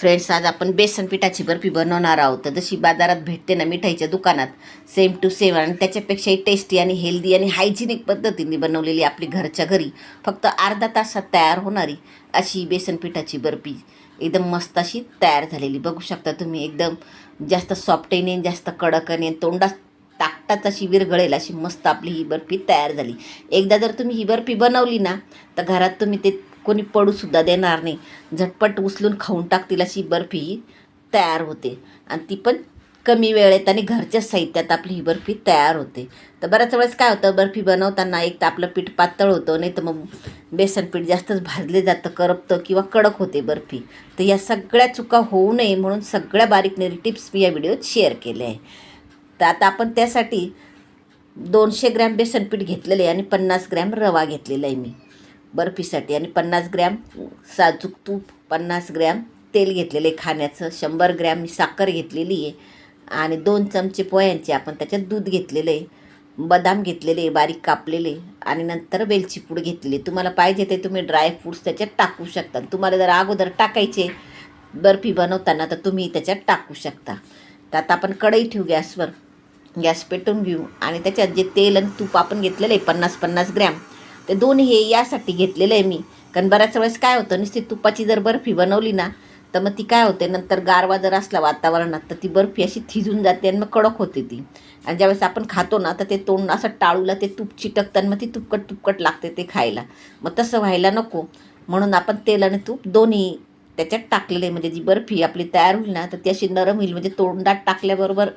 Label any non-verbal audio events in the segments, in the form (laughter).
Friends आज आपण बेसन पिठाची बर्फी बनवणार आहोत. तर जशी बाजारात भेटते ना मिठाईच्या दुकानात सेम टू सेम आणि त्याच्यापेक्षाही टेस्टी आणि हेल्दी आणि हायजिनिक पद्धतीने बनवलेली आपली घरच्या घरी फक्त अर्धा तासात तयार होणारी अशी बेसन पिठाची बर्फी एकदम मस्त अशी तयार झालेली. बघू शकता तुम्ही एकदम जास्त सॉफ्टही नाही जास्त कडक नाही तोंडात टाकताच अशी विरघळेल अशी मस्त आपली ही बर्फी तयार झाली. एकदा जर तुम्ही ही बर्फी बनवली ना तर घरात तुम्ही ते कोणी पडूसुद्धा देणार नाही. झटपट उचलून खाऊन टाकतील अशी बर्फी तयार होते. आणि ती पण कमी वेळेत आणि घरच्या साहित्यात आपली ही बर्फी तयार होते. तर बऱ्याच वेळेस काय होतं बर्फी बनवताना एक तर आपलं पीठ पातळ होतं नाही तर मग बेसन पीठ जास्तच भाजले जातं करपतं किंवा कडक होते बर्फी. तर या सगळ्या चुका होऊ नये म्हणून सगळ्या बारीक नेरी टिप्स मी या व्हिडिओत शेअर केले आहे. तर आता आपण त्यासाठी दोनशे ग्रॅम बेसन पीठ घेतलेलं आहे आणि पन्नास ग्रॅम रवा घेतलेला आहे मी. बर्फीसाठी. आणि पन्नास ग्रॅम साजूक तूप पन्नास ग्रॅम तेल घेतलेलं आहे खाण्याचं शंभर ग्रॅम मी साखर घेतलेली आहे. आणि दोन चमचे पोह्यांचे आपण त्याच्यात दूध घेतलेलं आहे. बदाम घेतलेले बारीक कापलेले आणि नंतर वेलची पूड घेतलेली तुम्हाला पाहिजे ते तुम्ही ड्रायफ्रूट्स त्याच्यात टाकू शकता. तुम्हाला जर अगोदर टाकायचे बर्फी बनवताना तर तुम्ही त्याच्यात टाकू शकता. तर आता आपण कढई ठेवू गॅसवर. गॅस पेटून घेऊ. आणि त्याच्यात जे तेल आणि तूप आपण घेतलेलं आहे पन्नास पन्नास ग्रॅम ते दोन्ही हे यासाठी घेतलेलं आहे मी. कारण बऱ्याच वेळेस काय होतं नुसती तुपाची जर बर्फी बनवली ना तर मग ती काय होते नंतर गारवा जर असला वातावरणात तर ती बर्फी अशी थिजून जाते आणि मग कडक होते ती. आणि ज्यावेळेस आपण खातो ना तर ते तोंड असं टाळूला ते तूप चिटकतं आणि मग ती तुपकट तुपकट लागते ते खायला. मग तसं व्हायला नको. म्हणून आपण तेल आणि तूप दोन्ही त्याच्यात टाकलेले आहे. म्हणजे जी बर्फी आपली तयार होईल ना तर ती अशी नरम होईल. म्हणजे तोंडात टाकल्याबरोबर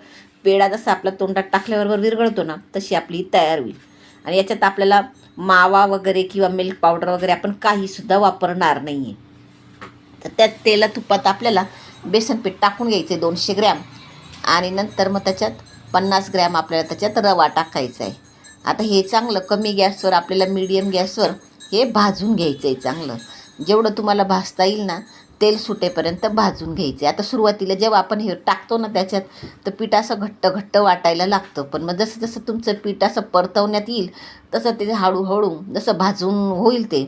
पेढा जसा आपला तोंडात टाकल्याबरोबर विरघळतो ना तशी आपली तयार होईल. आणि याच्यात आपल्याला मावा वगैरे किंवा मिल्क पावडर वगैरे आपण काहीसुद्धा वापरणार नाही आहे तर त्या तेला तुपात आपल्याला बेसन पीठ टाकून आहे दोनशे ग्रॅम. आणि नंतर मग त्याच्यात पन्नास ग्रॅम आपल्याला त्याच्यात रवा टाकायचा आहे आता हे चांगलं कमी गॅसवर आपल्याला मीडियम गॅसवर हे भाजून घ्यायचं आहे चांगलं. जेवढं तुम्हाला भाजता येईल ना तेल सुटेपर्यंत भाजून घ्यायचे. आता सुरुवातीला जेव्हा आपण हे टाकतो ना त्याच्यात तर पीठ असं घट्ट घट्ट वाटायला लागतं. पण मग जसं जसं तुमचं पीठ असं परतवण्यात येईल तसं ते हळूहळू जसं भाजून होईल ते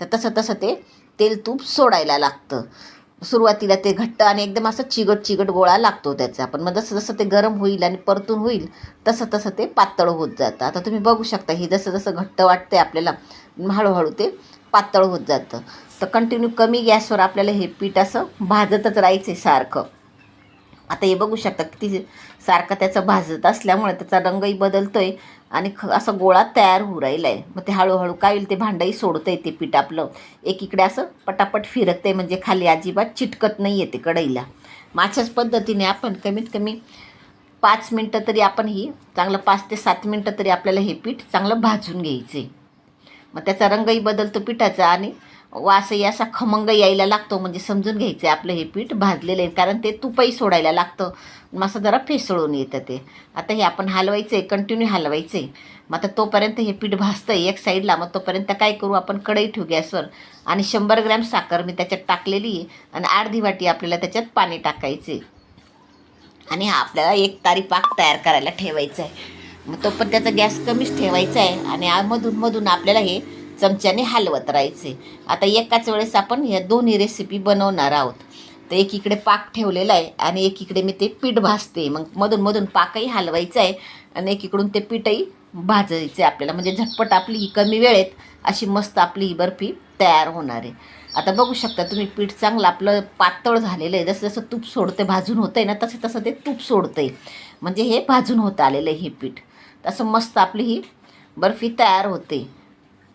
तर तसं तसं ते तेल तूप सोडायला लागतं. सुरुवातीला ते घट्ट आणि एकदम असं चिगट चिगट गोळा लागतो त्याचा. पण मग जसं जसं ते गरम होईल आणि परतून होईल तसं तसं ते पातळ होत जातं. आता तुम्ही बघू शकता हे जसं जसं घट्ट वाटते आपल्याला हळूहळू ते पातळ होत जातं. तर कंटिन्यू कमी गॅसवर आपल्याला हे पीठ असं भाजतच राहायचं आहे सारखं. आता हे बघू शकता किती सारखं त्याचं भाजत असल्यामुळे त्याचा रंगही बदलतो आहे आणि ख असं गोळा तयार होऊ राहिला आहे मग ते हळूहळू काय होईल ते भांडंही सोडतं आहे ते पीठ आपलं. एकीकडे असं पटापट फिरत आहे म्हणजे खाली अजिबात चिटकत नाही आहे ते कढईला. माझ्याच पद्धतीने आपण कमीत कमी पाच मिनटं तरी आपण ही चांगलं पाच ते सात मिनटं तरी आपल्याला हे पीठ चांगलं भाजून घ्यायचं आहे मग त्याचा रंगही बदलतो पिठाचा आणि वासही असा खमंग यायला लागतो म्हणजे समजून घ्यायचं आहे आपलं हे पीठ भाजलेलं आहे कारण ते तुपही सोडायला लागतं. मग असं जरा फेसळून येतं ते. आता हे आपण हलवायचं आहे कंटिन्यू हलवायचं आहे मग आता तोपर्यंत हे पीठ भाजतं आहे एक साईडला मग तोपर्यंत काय करू आपण? कढई ठेवू गॅसवर आणि शंभर ग्रॅम साखर मी त्याच्यात टाकलेली आहे आणि अर्धी वाटी आपल्याला त्याच्यात पाणी टाकायचे आणि हा आपल्याला एक तारी पाक तयार करायला ठेवायचा आहे मग तो पण त्याचा गॅस कमीच ठेवायचा आहे आणि मधून मधून आपल्याला हे चमच्याने हलवत राहायचे. आता एकाच वेळेस आपण या दोन्ही रेसिपी बनवणार आहोत. तर एकीकडे पाक ठेवलेला आहे आणि एकीकडे मी ते पीठ भाजते. मग मधून मधून पाकही हलवायचं आहे आणि एकीकडून ते पीठही भाजायचं आहे आपल्याला. म्हणजे झटपट आपली ही कमी वेळेत अशी मस्त आपली ही बर्फी तयार होणार आहे. आता बघू शकता तुम्ही पीठ चांगलं आपलं पातळ झालेलं आहे. जसं जसं तूप सोडते भाजून होतं आहे ना तसं तसं ते तूप सोडतं आहे म्हणजे हे भाजून होतं आलेलं आहे हे पीठ. तसं मस्त आपली ही बर्फी तयार होते.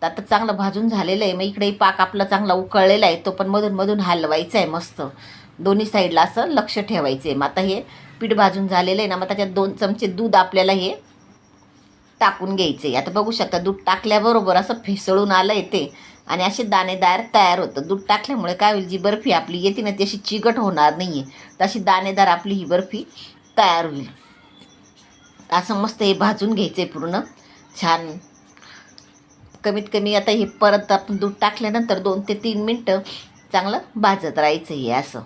तर आता चांगलं भाजून झालेलं आहे. मग इकडेही पाक आपला चांगला उकळलेला आहे. तो पण मधून मधून हलवायचा आहे मस्त. दोन्ही साईडला असं लक्ष ठेवायचं आहे. मग आता हे पीठ भाजून झालेलं आहे ना मग त्याच्यात दोन चमचे दूध आपल्याला हे टाकून घ्यायचे आहे. आता बघू शकता दूध टाकल्याबरोबर असं फिसळून आलं ते. आणि असे दाणेदार तयार होतं दूध टाकल्यामुळे काय होईल जी बर्फी आपली येते ना ती अशी चिकट होणार नाही आहे तशी दाणेदार आपली ही बर्फी तयार होईल. असं मस्त हे भाजून घ्यायचं आहे पूर्ण. छान. कमीत कमी आता हे परत आपण दूध टाकल्यानंतर दोन ते तीन मिनटं चांगलं भाजत राहायचं हे असं.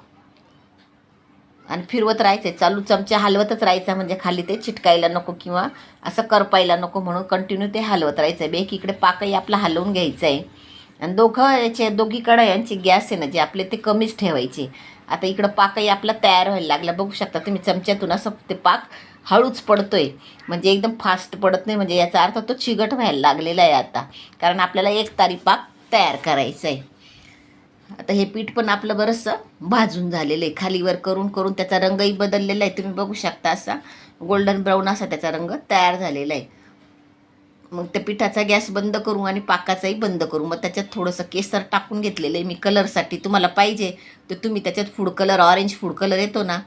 आणि फिरवत राहायचं चालू चमचा हलवतच राहायचा म्हणजे खाली ते चिटकायला नको किंवा असं करपायला नको म्हणून कंटिन्यू ते हलवत राहायचं आहे एकीकडे पाकही आपला हलवून घ्यायचं आहे आणि दोघं याचे दोघी यांची गॅस आहे ना जे आपले ते कमीच ठेवायचे. आता इकडं पाकही आपला तयार व्हायला लागला. बघू शकता तुम्ही चमच्यातून असं ते पाक हळूच पडतोय. म्हणजे एकदम फास्ट पडत नाही. म्हणजे याचा अर्थ तो चिगट व्हायला लागलेला आहे आता. कारण आपल्याला एक तारी पाक तयार करायचा आहे आता हे पीठ पण आपलं बरंचसं भाजून झालेलं आहे. खालीवर करून करून त्याचा रंगही बदललेला आहे. तुम्ही बघू शकता असा गोल्डन ब्राऊन असा त्याचा रंग तयार झालेला आहे. मग त्या पिठाचा गॅस बंद करू आणि पाकाचाही बंद करू. मग त्याच्यात थोडंसं केसर टाकून घेतलेलं आहे मी कलरसाठी तुम्हाला पाहिजे तर तुम्ही त्याच्यात food colour orange food colour येतो ना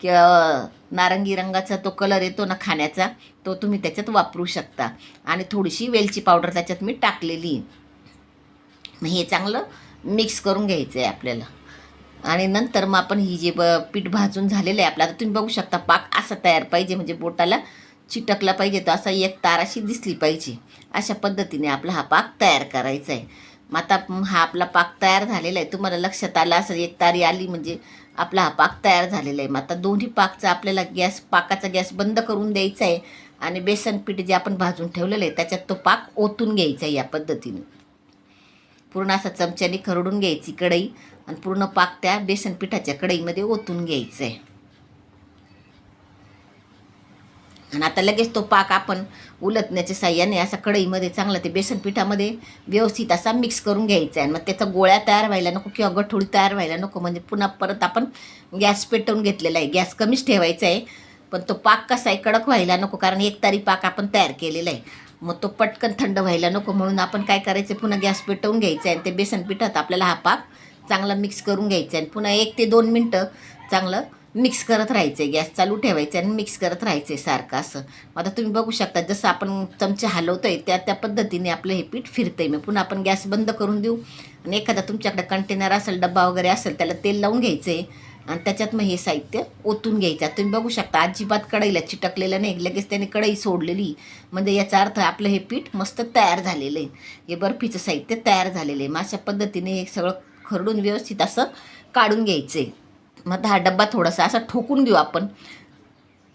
कि नारंगी रंगाचा तो कलर येतो ना खाण्याचा तो तुम्ही त्याच्यात वापरू शकता. आणि थोडीशी वेलची पावडर त्याच्यात मी टाकलेली. हे चांगलं मिक्स करून घ्यायचं आहे आपल्याला. आणि नंतर मग आपण ही जे ब पीठ भाजून झालेलं आहे आपलं आता तुम्ही बघू शकता पाक असा तयार पाहिजे म्हणजे बोटाला चिटकला पाहिजे तो असा एक ताराशी दिसली पाहिजे. अशा पद्धतीने आपला हा पाक तयार करायचा आहे मग आता हा आपला पाक तयार झालेला आहे तुम्हाला लक्षात आला असं एक तारी आली म्हणजे आपला हा पाक तयार झालेला आहे. मग आता दोन्ही पाकचा आपल्याला गॅस पाकाचा गॅस बंद करून द्यायचा आहे आणि बेसन पीठ जे आपण भाजून ठेवलेलं आहे त्याच्यात तो पाक ओतून घ्यायचा आहे या पद्धतीने. पूर्ण असा चमच्याने खरडून घ्यायची कढई आणि पूर्ण पाक त्या बेसन पिठाच्या कढईमध्ये ओतून घ्यायचं आहे. आणि आता लगेच तो पाक आपण उलटण्याच्या साह्याने असा कढईमध्ये चांगला ते बेसन पिठामध्ये व्यवस्थित असा मिक्स करून घ्यायचा आहे. मग त्याचा गोळ्या तयार व्हायला नको किंवा गठोळी तयार व्हायला नको. म्हणजे पुन्हा परत आपण गॅस पेटवून घेतलेला आहे. गॅस कमीच ठेवायचा आहे. पण तो पाक कसा आहे कडक व्हायला नको कारण एक तारी पाक आपण तयार केलेला आहे. मग तो पटकन थंड व्हायला नको. म्हणून आपण काय करायचं पुन्हा गॅस पेटवून घ्यायचा आहे. आणि ते बेसन पिठात आपल्याला हा पाक चांगला मिक्स करून घ्यायचा आहे. आणि पुन्हा एक ते दोन मिनटं चांगलं मिक्स करत राहायचं आहे गॅस चालू ठेवायचे आणि मिक्स करत राहायचं आहे सारखं असं. आता तुम्ही बघू शकता जसं आपण चमचे हलवतो आहे त्या त्या पद्धतीने आपलं हे पीठ फिरतं आहे मग पुन्हा आपण गॅस बंद करून देऊ. आणि एखादा तुमच्याकडे कंटेनर असेल डब्बा वगैरे असेल त्याला तेल लावून घ्यायचं आहे आणि त्याच्यात मग हे साहित्य ओतून घ्यायचं. तुम्ही बघू शकता अजिबात कढईला चिटकलेलं नाही. लगेच त्याने कढई सोडलेली. म्हणजे याचा अर्थ आपलं हे पीठ मस्त तयार झालेलं आहे. हे बर्फीचं साहित्य तयार झालेलं आहे. मग अशा पद्धतीने हे सगळं खरडून व्यवस्थित असं काढून घ्यायचं आहे मग हा डब्बा थोडासा असा ठोकून घेऊ आपण.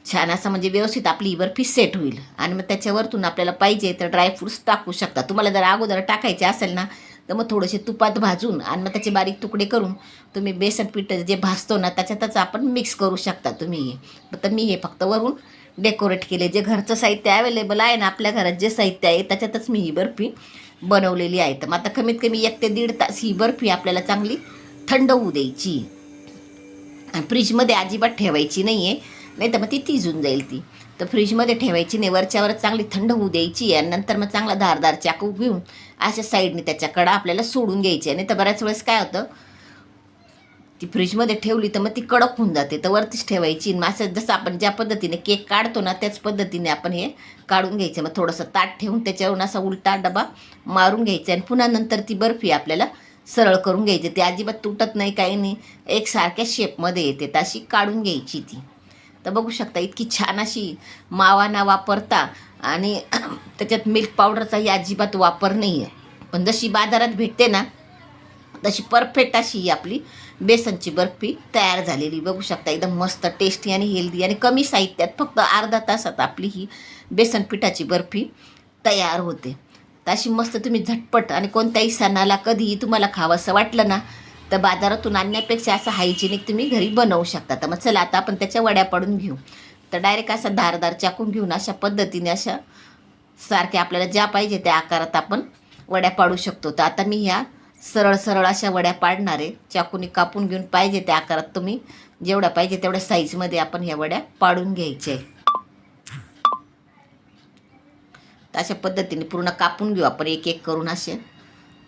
छान असं म्हणजे व्यवस्थित आपली ही बर्फी सेट होईल. आणि मग त्याच्यावरतून आपल्याला पाहिजे तर ड्रायफ्रूट्स टाकू शकता. तुम्हाला जर अगोदर टाकायचे असेल ना तर मग थोडेसे तुपात भाजून आणि मग त्याचे बारीक तुकडे करून तुम्ही बेसन पीठ जे भाजतो ना त्याच्यातच आपण मिक्स करू शकता तुम्ही. हे तर मी हे फक्त वरून डेकोरेट केले. जे घरचं साहित्य अवेलेबल आहे ना आपल्या घरात जे साहित्य आहे त्याच्यातच मी ही बर्फी बनवलेली आहे. तर मग आता कमीत कमी एक ते दीड तास ही बर्फी आपल्याला चांगली थंड होऊ द्यायची. फ्रीजमध्ये अजिबात ठेवायची नाही आहे नाही तर मग ती तिजून जाईल ती. तर फ्रीजमध्ये ठेवायची नाही वरच्यावर चांगली थंड होऊ द्यायची आणि नंतर मग चांगला धारदार चाकू घेऊन अशा साईडने त्याच्या कडा आपल्याला सोडून घ्यायची. नाही तर बऱ्याच वेळेस काय होतं ती फ्रीजमध्ये ठेवली तर मग ती कडक होऊन जाते. तर वरतीच ठेवायची आणि असं जसं आपण ज्या पद्धतीने केक काढतो ना त्याच पद्धतीने आपण हे काढून घ्यायचं. मग थोडंसं ताट ठेवून त्याच्यावरून असा उलटा डबा मारून घ्यायचा आणि पुन्हा नंतर ती बर्फी आपल्याला सरळ करून घ्यायची. ती अजिबात तुटत नाही काही नाही. एकसारख्या शेपमध्ये येते. तशी काढून घ्यायची ती. तर बघू शकता इतकी छान अशी मावा ना वापरता आणि (clears throat) त्याच्यात मिल्क पावडरचाही अजिबात वापर नाही आहे पण जशी बाजारात भेटते ना तशी परफेक्ट अशी ही आपली बेसनची बर्फी तयार झालेली. बघू शकता एकदम मस्त टेस्टी आणि हेल्दी आणि कमी साहित्यात फक्त अर्धा तासात आपली ही बेसन पिठाची बर्फी तयार होते. तर अशी मस्त तुम्ही झटपट आणि कोणत्याही सणाला कधीही तुम्हाला खावंसं वाटलं ना तर बाजारातून आणण्यापेक्षा असं हायजेनिक तुम्ही घरी बनवू शकता. तर मग चला आता आपण त्याच्या वड्या पाडून घेऊ. तर डायरेक्ट असा धारदार चाकून घेऊन अशा पद्धतीने अशा सारख्या आपल्याला ज्या पाहिजे त्या आकारात आपण वड्या पाडू शकतो. तर आता मी ह्या सरळ सरळ अशा वड्या पाडणार आहे. चाकूने कापून घेऊन पाहिजे त्या आकारात तुम्ही जेवढ्या पाहिजे तेवढ्या साईजमध्ये आपण ह्या वड्या पाडून घ्यायच्या आहे. तर अशा पद्धतीने पूर्ण कापून घेऊ आपण एक एक करून असे.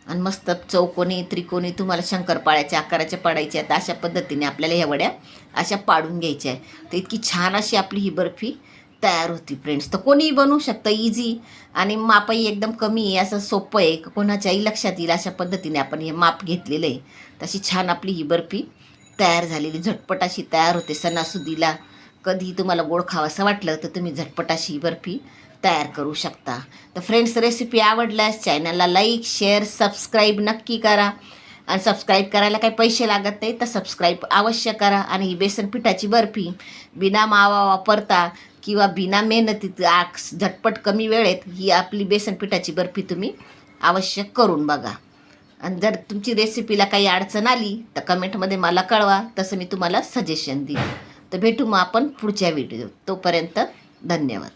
आणि मस्त चौकोनी त्रिकोणी तुम्हाला शंकरपाळ्याच्या आकाराच्या पाडायच्या आहेत. अशा पद्धतीने आपल्याला ह्या वड्या अशा पाडून घ्यायच्या आहे तर इतकी छान अशी आपली ही बर्फी तयार होती फ्रेंड्स तर कोणीही बनवू शकतं इझी आणि मापही एकदम कमी आहे असं सोपं आहे. कोणाच्याही लक्षात येईल अशा पद्धतीने आपण हे माप घेतलेलं आहे. तशी छान आपली ही बर्फी तयार झालेली झटपट अशी तयार होते सणासुदीला. कधी तुम्हाला गोड खावंसं वाटलं तर तुम्ही झटपट अशी ही बर्फी तयार करू शकता. तर फ्रेंड्स रेसिपी आवडल्यास चॅनलला लाईक शेअर सबस्क्राईब नक्की करा. आणि सबस्क्राईब करायला काही पैसे लागत नाही तर सबस्क्राईब अवश्य करा. आणि ही बेसन पिठाची बर्फी बिना मावा वापरता किंवा बिना मेहनतीत आक्स झटपट कमी वेळेत ही आपली बेसन पिठाची बर्फी तुम्ही अवश्य करून बघा. आणि जर तुमची रेसिपीला काही अडचण आली तर कमेंटमध्ये मला कळवा. तसं मी तुम्हाला सजेशन देईन. तर भेटू मग आपण पुढच्या व्हिडिओ तोपर्यंत धन्यवाद.